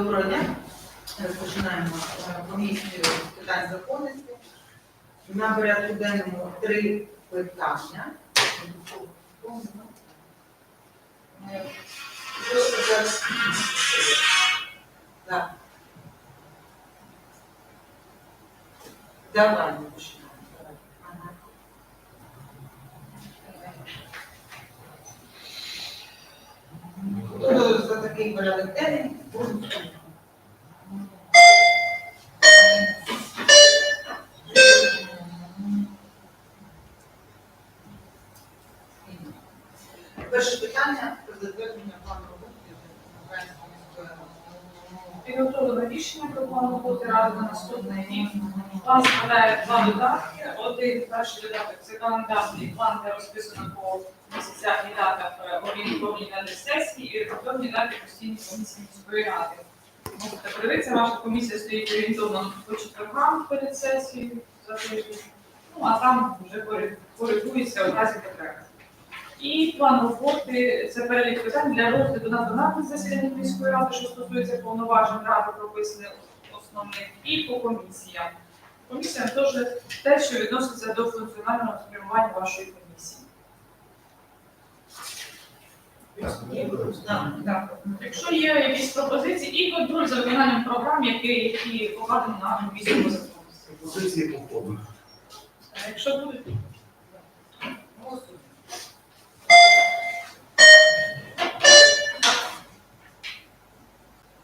Доброго дня. Розпочинаємо е, комісію з питань законності. На порядку денному три питання. Так. Давай починаємо. Давай. Ага. Ну, За такий порядок денний. Перше питання про затвердження плану роботи. Підготовлено рішення про план роботи ради на наступний рік. План складає два додатки. Перший додаток це календарний план, де розписано по місяцях і датах е, орієнтовні дати сесії і орієнтовні дати постійні комісії міської ради. Можете подивитися, ваша комісія стоїть орієнтовно по четвергам перед сесією за тиждень. Ну а там вже коригується у разі потреби. І план роботи це перелік питань для розгляду на пленарних засіданнях міської ради, що стосується повноважень ради прописаних основних, і по комісіям. Комісіям теж те, що відноситься до функціонального спрямування вашої комісії. Так. Так. Якщо є якісь пропозиції, і контроль за виконанням програм, які, які покладені на комісію по законності. Позиції по ходу. А Якщо будуть.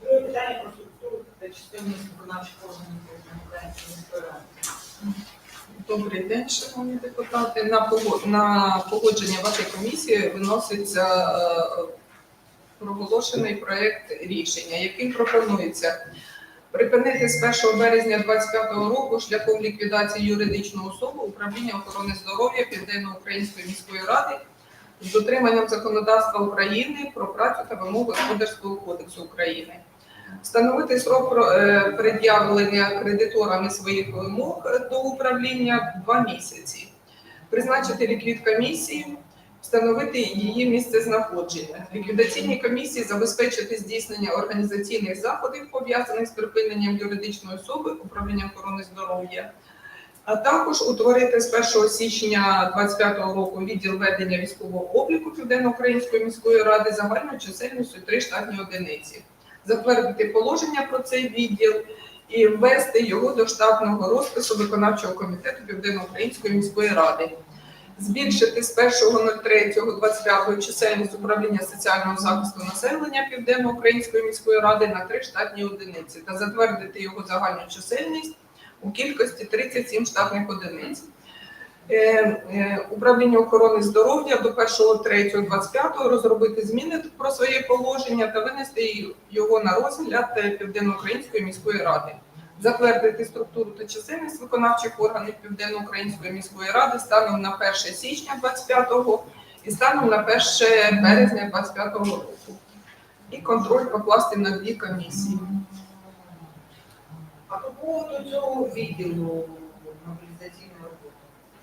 Друге питання про структуру та чисельність виконавчих органів. Добрий день, шановні депутати. На пого- на погодження вашої комісії виноситься е, проголошений проект рішення, яким пропонується припинити з 1 березня 2025 року шляхом ліквідації юридичної особи управління охорони здоров'я Південно-Української міської ради з дотриманням законодавства України про працю та вимоги Господарського кодексу України. Встановити срок е, пред'явлення кредиторами своїх вимог до управління два місяці, призначити ліквід комісії, встановити її місце знаходження. Ліквідаційній комісії забезпечити здійснення організаційних заходів, пов'язаних з припиненням юридичної особи управління охорони здоров'я. А також утворити з 1 січня 2025 року відділ ведення військового обліку Південно-Української міської ради загальною чисельністю 3 штатні одиниці затвердити положення про цей відділ і ввести його до штатного розпису виконавчого комітету Південно-Української міської ради. Збільшити з 1.03.25 чисельність управління соціального захисту населення Південно-Української міської ради на три штатні одиниці та затвердити його загальну чисельність у кількості 37 штатних одиниць. Е, е, Управління охорони здоров'я до 1.03.25 розробити зміни про своє положення та винести його на розгляд е, Південно-Української міської ради. Затвердити структуру та чисельність виконавчих органів Південно-Української міської ради станом на 1 січня 25 і станом на 1 березня 25 року. І контроль покласти на дві комісії. А по поводу цього відділу мобілізаційної роботи. Вже було ж таке?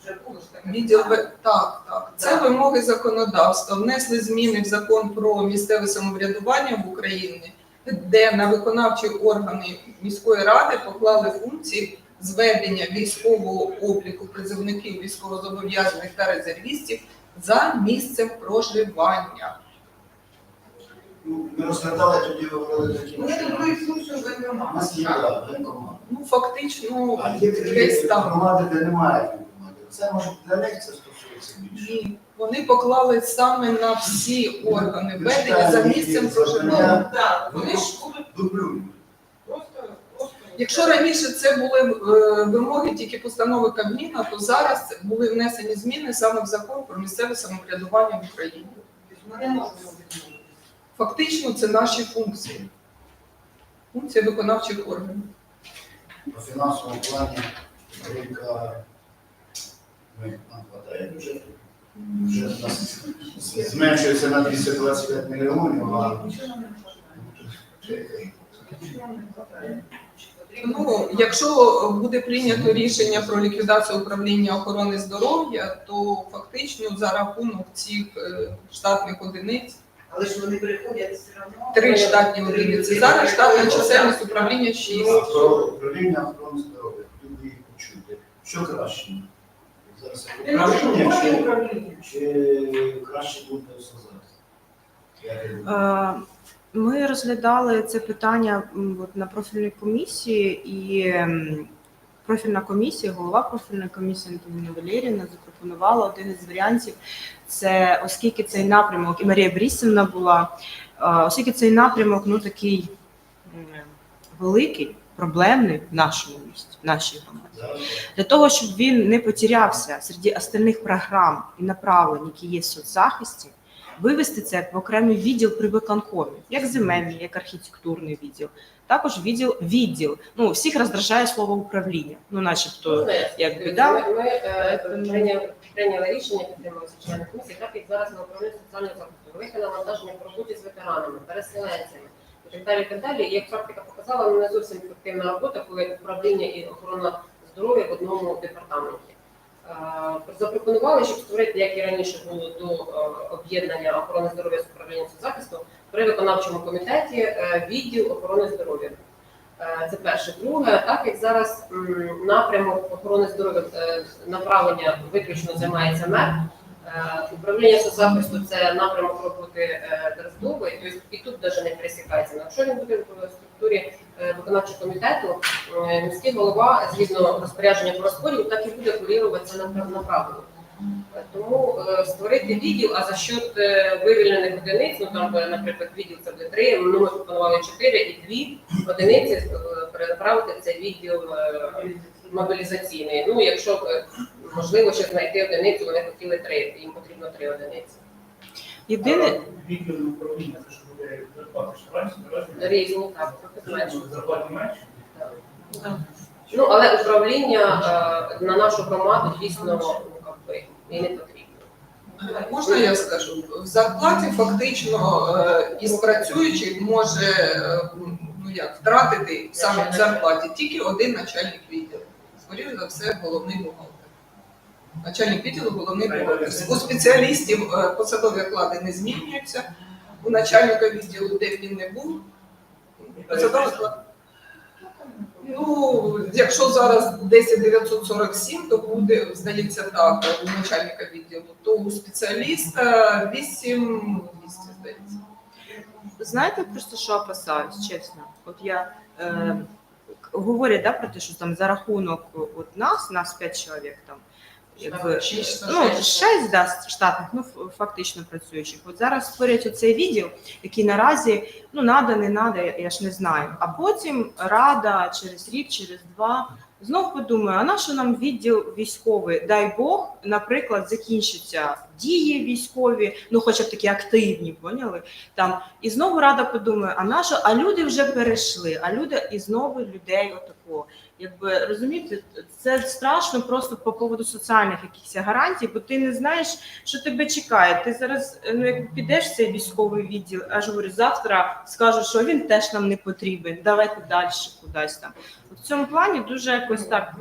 Відділ так, так. Це вимоги законодавства. Внесли зміни в закон про місцеве самоврядування в Україні, де на виконавчі органи міської ради поклали функції зведення військового обліку призовників військовозобов'язаних та резервістів за місцем проживання. Ну, Ми розглядали тоді, функцію У нас є воєнкомат. Ну фактично А є десь там. громади, де немає. Це може для них це стосується більше. Ні, вони поклали саме на всі органи ведення за місцем проживання. Так, вони ж просто, просто. Якщо раніше це були е, вимоги тільки постанови Кабміна, то зараз були внесені зміни саме в закон про місцеве самоврядування в Україні. Фактично, це наші функції. Функції виконавчих органів. По фінансовому плані ми нам хватає бюджету. Бюджет у нас зменшується на 225 мільйонів, а. Ну, якщо буде прийнято рішення про ліквідацію управління охорони здоров'я, то фактично за рахунок цих е, штатних одиниць Але ж вони приходять все одно. Три штатні одиниці. Зараз штатна чисельність управління А 6. Про управління охорони здоров'я, би їх почути. Що краще? Бути чи, чи краще буде? Е, Ми розглядали це питання от на профільній комісії, і профільна комісія, голова профільної комісії Антоніна Валеріївна запропонувала один із варіантів. Це оскільки цей напрямок, і Марія Брісівна була, оскільки цей напрямок ну такий великий, проблемний в нашому місті, нашій громаді. Для того, щоб він не потерявся серед остальних програм і направлень, які є в соцзахисті, вивести це в окремий відділ при виконкомі, як земельний, як архітектурний відділ, також відділ відділ. Ну всіх роздражає слово управління. Ну, начебто, якби, да. Ми, ми е, прийняли, рішення, підтрималися члени комісії, так як зараз на управління соціального захисту, велике навантаження по роботі з ветеранами, переселенцями так далі. Так далі. І як практика показала, ну, не зовсім ефективна робота, коли управління і охорона здоров'я в одному департаменті. Е, Запропонували, щоб створити, як і раніше було до е, об'єднання охорони здоров'я з управлінням соцзахисту, при виконавчому комітеті е, відділ охорони здоров'я. Це перше. Друге, так як зараз напрямок охорони здоров'я направлення виключно займається мер. Е, Управління соцзахисту це напрямок роботи е, тобто і тут навіть не пересікається. Якщо він буде в структурі е, виконавчого комітету, міський голова згідно розпорядження по розподілу, так і буде курірувати це направ- направлення. Тому е, створити відділ, а за счет е, вивільнених одиниць, ну там, е, наприклад, відділ це буде три, ну ми пропонували чотири і дві одиниці перенаправити в цей відділ е, мобілізаційний. Ну, якщо е, можливо ще знайти одиницю, вони хотіли три, їм потрібно три одиниці. Єдине, Відділ управління, це ж буде зарплати, раніше, Різні, так, трохи Зарплати менше. Ну, але управління е, на нашу громаду дійсно ну, как би, і не потрібно. Можна я скажу? В зарплаті фактично із працюючих може е, ну як втратити саме в зарплаті тільки один начальник відділу. Скоріше за все, головний бухгалтер. Начальник відділу головний бухгалтер. У спеціалістів е, посадові оклади не змінюються. У начальника відділу, де він не був, посадовий оклад. Ну, якщо зараз 10947, то буде, здається, так, у начальника відділу, то у спеціаліста 8200, здається. знаєте просто що опасаюсь, чесно. От я е, говорять да, про те, що там за рахунок от нас, нас п'ять чоловік там. Якби, Шість, ну, шесть да, штатних, ну фактично працюючих. От зараз створять оцей відділ, який наразі ну надо, не надо, я, ж не знаю. А потім рада через рік, через два знов подумає, а на що нам відділ військовий? Дай Бог, наприклад, закінчаться дії військові, ну хоча б такі активні, поняли? Там і знову рада подумає, а на що? А люди вже перейшли, а люди і знову людей отакого. Якби розумієте, це страшно просто по поводу соціальних якихось гарантій, бо ти не знаєш, що тебе чекає. Ти зараз ну як підеш в цей військовий відділ, аж говорю, завтра скажуть, що він теж нам не потрібен. Давайте далі кудись там. В цьому плані дуже якось так.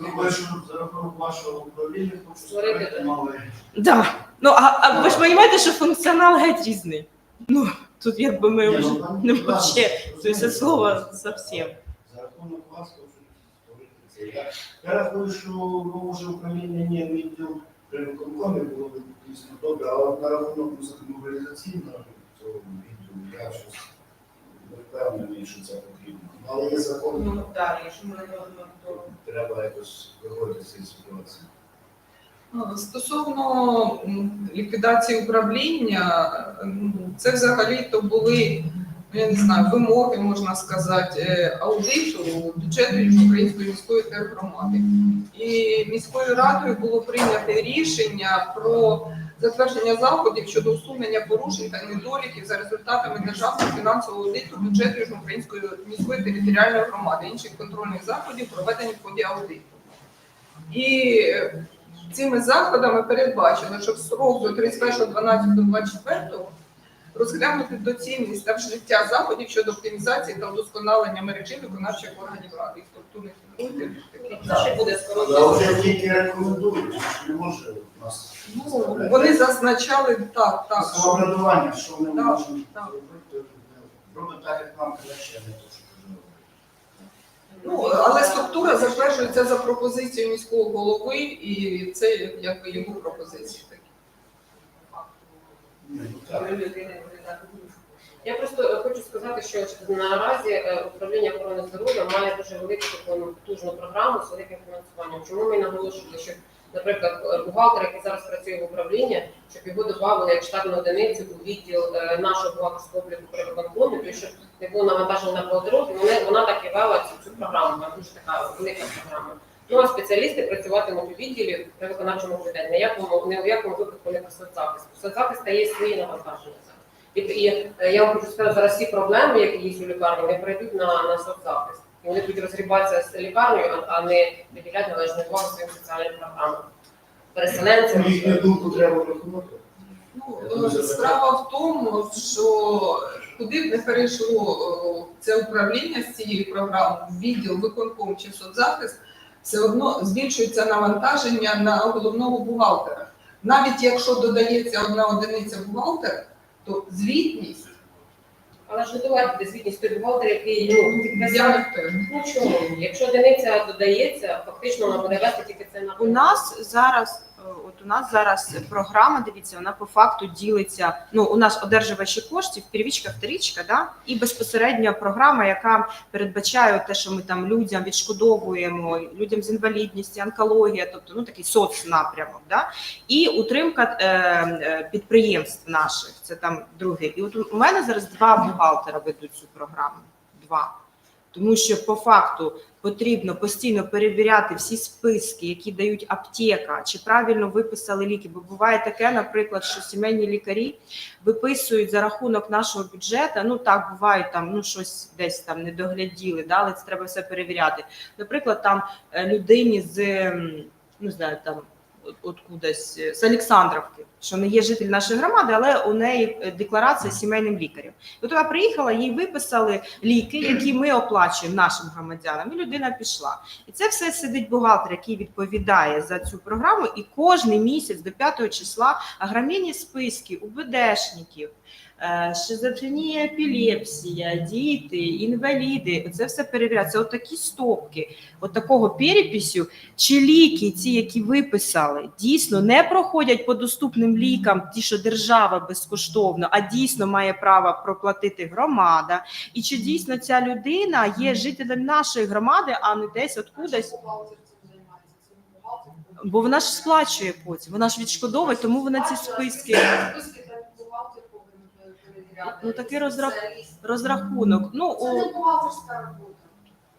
Ну, бачу, за рахунок вашого управління хочу Створити, створити. Да. Ну а, а ви ж розумієте, що функціонал геть різний. Ну тут якби ми вже ну, не вообще, то слово. За рахунок вас хочу створити це. Я, я рахую, що ну, може управління ні відділ при виконкомі було б дійсно добре, а от на рахунок мобілізаційного цього відділу я щось не впевнений, що це потрібно. Але є закон, Ну, так, якщо ми не робимо, то треба якось виходити з цієї ситуації. Стосовно ліквідації управління, це взагалі то були, ну, я не знаю, вимоги, можна сказати, е, аудиту бюджету Южноукраїнської міської тергромади. І міською радою було прийнято рішення про затвердження заходів щодо усунення порушень та недоліків за результатами державного фінансового аудиту бюджету Южноукраїнської міської територіальної громади, інших контрольних заходів, проведені в ході аудиту. І е, цими заходами передбачено, що в срок до 31.12.24 Розглянути доцільність та вжиття заходів щодо оптимізації та удосконалення мережі виконавчих органів ради і структурних підрозділів. Такий буде Але скоротити? тільки рекомендують, що не може у нас. Ну, вони зазначали так, так. що- Самоврядування, що вони Так, можуть так. робити, робить так, як нам краще, не то, що. Ну, але структура затверджується за пропозицією міського голови, і це якби його пропозиції такі. Ні, ну так. Я просто е, хочу сказати, що наразі е, управління охорони здоров'я має дуже велику таку потужну програму з великим фінансуванням. Чому ми наголошували, що, наприклад, е, бухгалтер, який зараз працює в управлінні, щоб його додавали як штатну одиницю у відділ нашого бухгалтерського обліку при виконкомі, тому що не було навантаження на бухгалтерів, вона так і вела цю, цю програму, вона дуже така велика програма. Ну а спеціалісти працюватимуть у відділі при виконавчому комітеті. Якому, ні в якому випадку не про соцзахист. Соцзахист є свої навантаження. І, і е, я вам хочу сказати, зараз всі проблеми, які є у лікарні, вони прийдуть на, на соцзахист. І вони будуть розгрібатися з лікарнею, а, а не виділяти належну увагу своїм соціальним програмам. Переселенцям. Ну, Їхню думку треба врахувати. Ну, е, справа в тому, що куди б не перейшло е, це управління з цієї програми, відділ виконком чи соцзахист, все одно збільшується навантаження на головного бухгалтера. Навіть якщо додається одна одиниця бухгалтера, то звітність Але ж готувати звітність той бухгалтер, який ну, я підписав. не. Ну чому? Якщо одиниця додається, фактично вона буде вести тільки це на У нас зараз, от у нас зараз програма, дивіться, вона по факту ділиться. Ну, у нас одержувачі коштів, первічка, вторічка, да, і безпосередньо програма, яка передбачає те, що ми там людям відшкодовуємо, людям з інвалідністю, онкологія, тобто ну такий соцнапрямок, да, і утримка е, е, підприємств наших. Це там друге. І от у мене зараз два бухгалтера ведуть цю програму. Два. Тому що по факту потрібно постійно перевіряти всі списки, які дають аптека, чи правильно виписали ліки. Бо буває таке, наприклад, що сімейні лікарі виписують за рахунок нашого бюджету. Ну так буває там, ну щось десь там не догляділи, да, але це треба все перевіряти. Наприклад, там е, людині з ну знаю, там от- откудись е, з Олександровки, що не є житель нашої громади, але у неї е, декларація сімейним лікарем. От вона приїхала, їй виписали ліки, які ми оплачуємо нашим громадянам, і людина пішла. І це все сидить бухгалтер, який відповідає за цю програму, і кожен місяць до 5 числа грамінні списки УБДшників, е, шизофренія, епілепсія, діти, інваліди. Це все перевіряється. От такі стопки, от такого переписю, чи ліки, ці, які виписали, дійсно не проходять по доступним лікам, ті, що держава безкоштовно, а дійсно має право проплатити громада. І чи дійсно ця людина є жителем нашої громади, а не десь откудись? Бо вона ж сплачує потім, вона ж відшкодовує, тому вона ці списки. Ну, такий розрах- розрахунок. Ну, Це не бухгалтерська робота.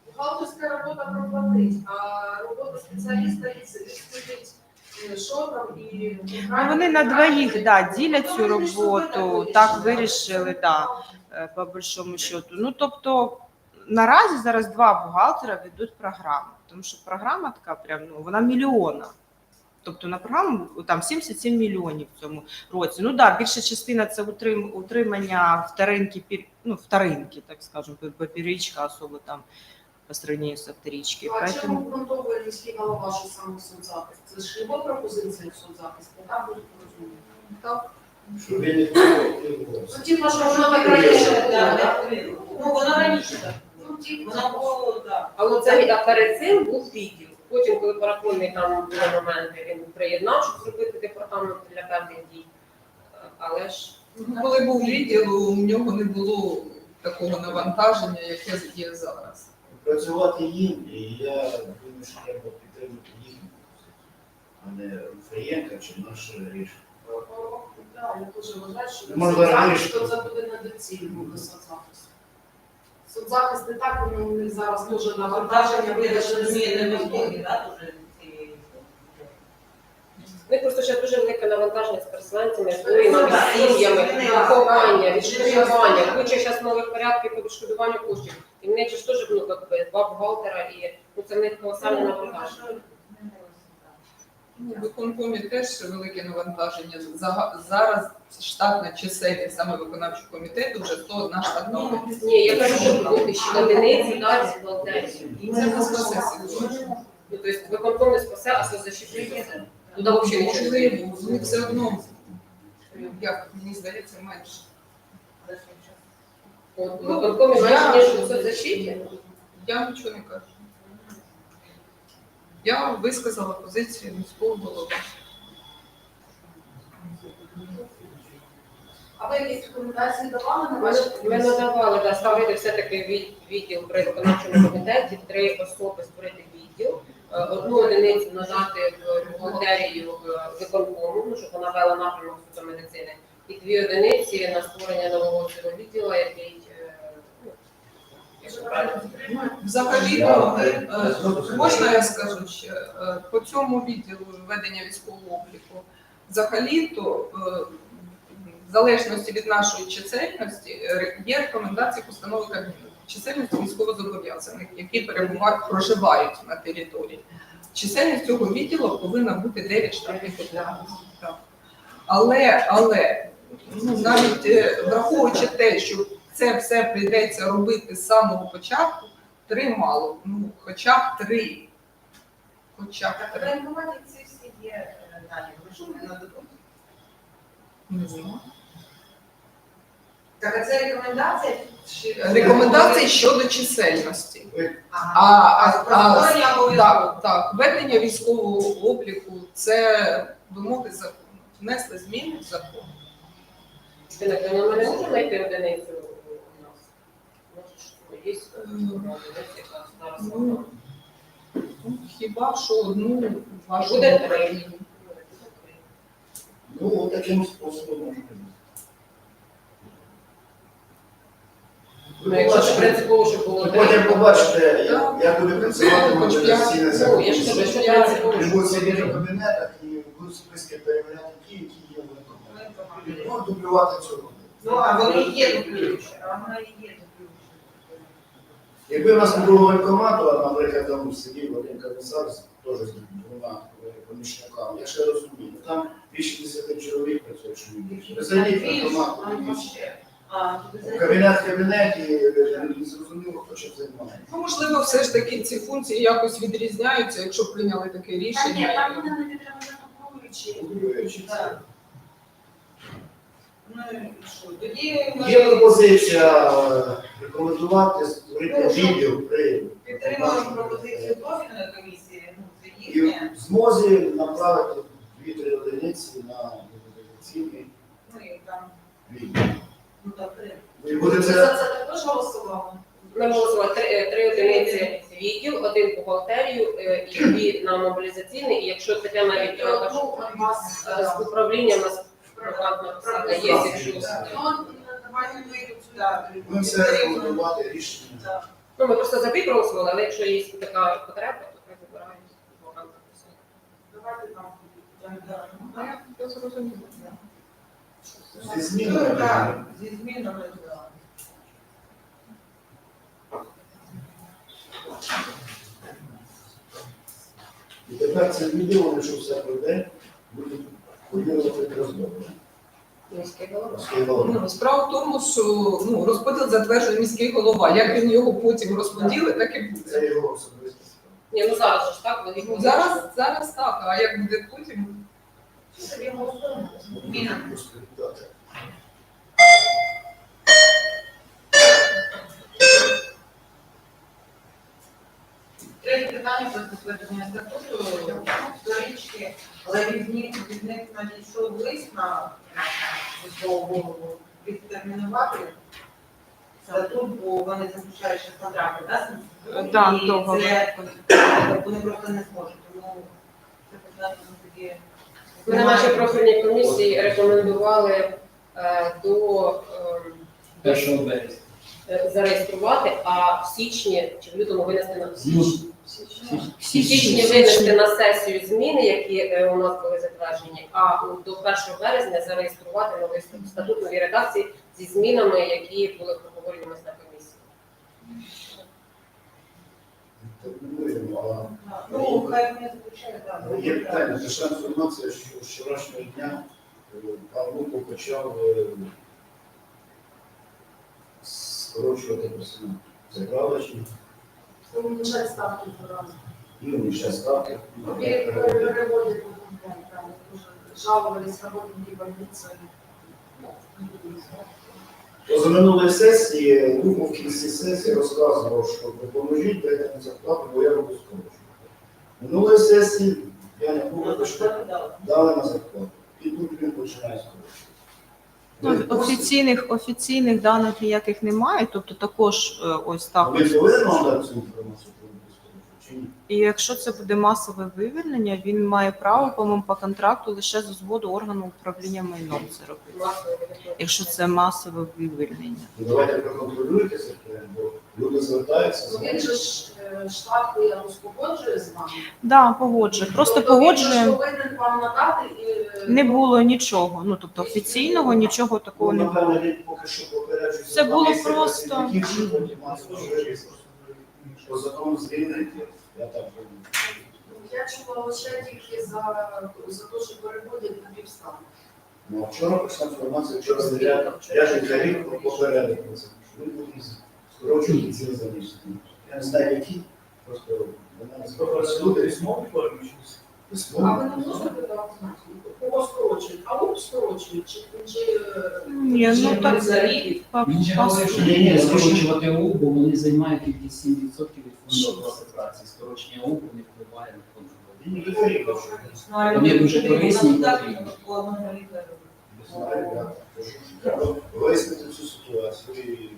Бухгалтерська робота проплатить, а робота спеціаліста е, що там і... ну вони на двоїх да, ділять цю роботу, так вирішили, да, е, по большому счету. Ну, тобто, наразі зараз два бухгалтера ведуть програму, тому що програма така прям, ну, вона мільйона. Тобто на програму там 77 мільйонів в цьому році. Ну да, більша частина це утрим, утримання вторинки, пір- ну, вторинки, так скажемо, папірічка, особо там по сравнению з вторички. А Поэтому... чому обґрунтовує міський голова, що саме соцзахист? Це ж його пропозиція в соцзахисті, так буде порозуміти? Так? Що він не. Ну, типа, що воно так раніше було, так? Ну, воно раніше так. Ну, типа, Воно було, так. Але це а перед цим був відділ. Потім, коли паракольний там були моменти, він приєднав, щоб зробити департамент для певних дій. Але ж Ну, Коли був відділ, у нього не було такого навантаження, яке є зараз. Працювати їм, і я думаю, що треба підтримати позицію, а не Фаєнка чи наше рішення. Так, я теж вважаю, що це буде недоцільно до соцзахисту. Соцзахист не так воно у них зараз дуже навантаження, ви буде ж не вдома, так, уже ці- в них просто ще дуже велике навантаження з переселенцями, з Ну, воїнами, з сім'ями, виховання, відшкодування, куча зараз нових порядків по відшкодуванню коштів. І в них ж теж ну, як би, два бухгалтера, і ну, це в них колосальне навантаження. Ну, виконкомі теж велике навантаження. Зараз штатна чисельність саме виконавчого комітету вже 101 штатна одиниця. Ні, я кажу, що бути ще одиниці далі з бухгалтерії. Це не спасе. Ну, тобто виконком не спасе, а соцзащитник спасе. Туди взагалі не. Вони все одно, як мені здається, менше. В виконкомі менше, ніж у соцзащиті. Я нічого не кажу. Я висказала позицію міського голови. А ви якісь рекомендації давали на Ми, ваше ми надавали да, створити все-таки від- відділ при виконавчому комітеті, три особи створити відділ, е, одну одиницю надати в бухгалтерію в виконкому, ну, щоб вона вела напрямок медицини, і дві одиниці на створення нового цього відділу, який е, ну, якщо правильно Взагалі, то, е, можна я скажу ще Е, по цьому відділу ведення військового обліку, взагалі, то е, в залежності від нашої чисельності е, є рекомендації постанови Кабміну чисельності військовозобов'язаних, які перебувають, проживають на території. Чисельність цього відділу повинна бути 9 штатних одиниць. Так. Але, але ну, навіть е, враховуючи те, що це все прийдеться робити з самого початку, три мало. Ну, хоча б три. Хоча б Так, три. воєнкоматі ці всі є е, дані. Ви що не нададуть? Не знаю. Так, а це рекомендація? чи- Рекомендації щодо чисельності. Ага. А, а, а, обов'язково. так, так, ведення військового обліку це вимоги закону. Внесли зміни в закон. Ти на ми не можемо знайти одиницю. Яка зараз Ну, Ну, Хіба що одну в Буде. Ну, таким способом можна. Ну, якщо принципово, щоб було Ви потім побачите, Так. як- буде працювати Ну, я ж кажу, що принципово, Вони щоб будуть було сидіти в кабінетах і будуть списки перевіряти ті, які є в виконанні. Ну, дублювати цього. Ну, а вони є дублюючі, а вона і є дублююча. Якби у нас не було воєнкомату, а, наприклад, там сидів один комісар теж з двома е, помічниками, я ще розумію. Там більше 10 чоловік працює, що не більше. Ви зайдіть в В кабінет в кабінеті, е, не зрозуміло, хто чим займається. Ну, можливо, все ж таки ці функції якось відрізняються, якщо б прийняли таке Та ні, рішення. там вони не відремонтуючі. Дублюючи це. Так. Ну, і що, тоді ми Є пропозиція е, рекомендувати створити Ну, відділ при підтримуємо пропозицію профільної комісії, ну, це і їхня. в змозі направити дві-три одиниці на мобілізаційний Ми там, відділ. ну, так, три. І буде Ви це за це також голосували? Ми голосували три, е, три одиниці відділ, один бухгалтерію е, і дві на мобілізаційний. І якщо таке навіть е, е, з управління нас приватна посада є, якщо Ну, ми все рекомендувати рішення. Так. ну ми просто за дві проголосували, але якщо є така потреба, то хай вибирають. Давайте там. Ну, я- я зрозуміла. Зі Ну, змінами. так, Зі змінами, так. І тепер це відео, якщо все пройде, буде Міський голова. Ну, справа в тому, що ну, розподіл затверджує міський голова. Як він його потім розподілить, так і буде. Це його особисто. Ні, ну зараз ж так, логічно. Ну, зараз, зараз так, а як буде потім? Третє питання про затвердження статуту сторічки, але від них, від них надійшов лист на міського голову відтермінувати статут, бо вони заключають ще контракти, да? Так, І довго. це вони просто не зможуть, тому це питання тоді. Ми на нашій профільній комісії рекомендували е, до березня. е, зареєструвати, а в січні чи в лютому винести на Ну, в січні винести на сесію зміни, які е, у нас були затверджені, а до 1 березня зареєструвати новий статут нові редакції зі змінами, які були проговорені на комісії. Ну, хай не звучає, так. є питання, прийшла інформація, що з вчорашнього дня е, пан Луко почав е, скорочувати персонал. Це правда чи ні? Уменьшать ставки зараз. І вони ще ставки. Переводят, там уже жаловались работники больницы. За минулої сесії Луко в кінці сесії розказував, що допоможіть дайте на зарплату, бо я роблю скорочувати. Минулої сесії я не був, що дали на зарплату. І тут він починає скорочувати. Ну, офіційних офіційних даних ніяких немає, тобто також е, ось так. Ви повинні нам дати цю інформацію про скорочення чи ні? І якщо це буде масове вивільнення, він має право, по-моєму, по контракту лише з згоду органу управління майном це робити. Якщо це масове вивільнення. Ну, Давайте проконтролюйте це, бо люди звертаються Ну він же ж е, штат якось погоджує з вами. Да, погоджую. Просто Тобто він погоджуємо. повинен вам надати і е, Не було нічого. Ну тобто офіційного нічого такого не було. Поки що попереджує. Це було просто- працівників, що потім мають можливість по закону звільнити, я так я чула лише тільки за, за те, що переводять на півставки. Ну, а вчора прийшла інформація, вчора я, я ж за рік попередив про це, що ви будете скорочувати ці заміщення. Я не знаю, які, просто люди, Письмо формі А ви не можете дати знати, кого скорочують? А от скорочують, чи, чи е, Ні, ну так за рік? по- Він же по- говорив, що Ні, ні, скорочувати ОУ, бо вони займають тільки 7% від фонду оплати праці. Скорочення ОУ не впливає на фонд. Він не за рік, що Вони дуже корисні і потрібні. не знаю, я кажу, треба вияснити цю ситуацію і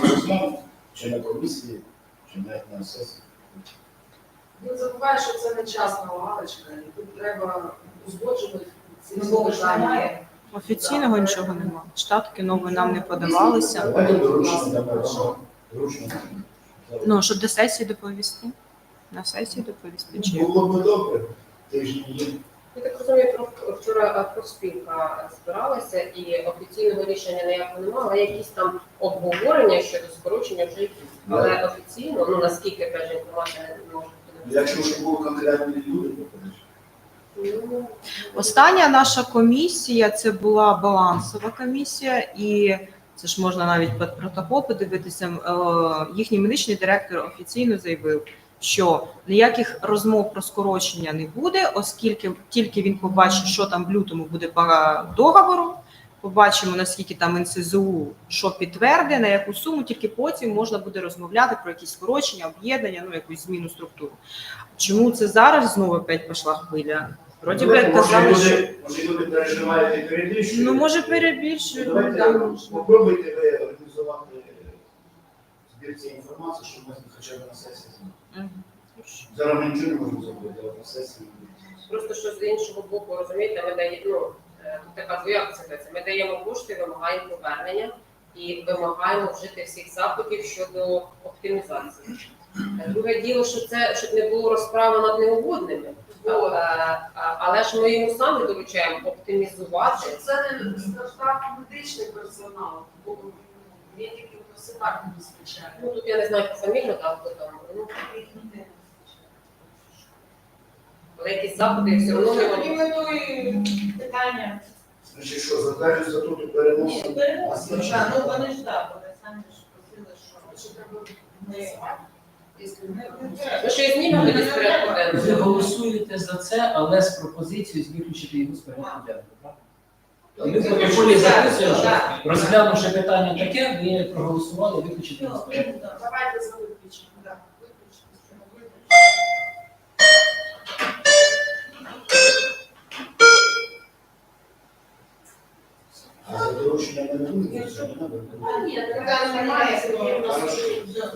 розглянути, чи на комісії, чи навіть на сесії. Він забуває, що це не частна лавочка, і тут треба узгоджувати ці Ну, питання. Офіційного нічого немає. Штатки нові нам не подавалися. Давайте доручення дамо, доручення. Ну, щоб до сесії доповісти. На сесії доповісти чи? Було б добре, тиждень є. Я так розумію, про- вчора е, профспілка збиралася і офіційного рішення ніякого немає, але якісь там обговорення щодо скорочення вже якісь. Але офіційно, ну наскільки каже інформація не може бути. Якщо вже були конкретні люди, то. Ну, Остання наша комісія це була балансова комісія, і це ж можна навіть під протокол подивитися. е, Їхній медичний директор офіційно заявив, що ніяких розмов про скорочення не буде, оскільки тільки він побачить, що там в лютому буде по договору. Побачимо, наскільки там НСЗУ що підтвердить, на яку суму, тільки потім можна буде розмовляти про якісь скорочення, об'єднання, ну якусь зміну структури. Чому це зараз знову опять пішла хвиля? Вроді би Може, казали, що Може, люди переживають і перебільшують. Ну, може, перебільшують, ну, попробуйте ви організувати збір цієї інформації, щоб ми хоча б на сесії. Зараз ми нічого не можемо зробити, але на сесії. Просто що з іншого боку, розумієте, ми даємо ну, е, тут така двояка ситуація. Ми даємо кошти, вимагаємо повернення і вимагаємо вжити всіх заходів щодо оптимізації. Е, Друге діло, що це щоб не було розправи над неугодними. Е, Але ж ми йому самі доручаємо оптимізувати. Це не стартап медичний персонал, бо медиків то все так не вистачає. Ну тут я не знаю пофамільно, так хто там. Ну, але якісь заходи все одно Ну, не тоді ми то і питання. Значить, що, затверджують статуту Ні, переносимо? Так, Ну, вони ж так, вони самі ж просили, що ми Ну, що знімемо з порядку Ви голосуєте за це, але з пропозицією виключити його з порядку денного. правда? А Ми в протоколі записуємо, що розглянувши питання таке, ви проголосували виключити порядку. денного. Давайте за виключення. да. Виключення. А за доручення не ні, немає, Хорошо.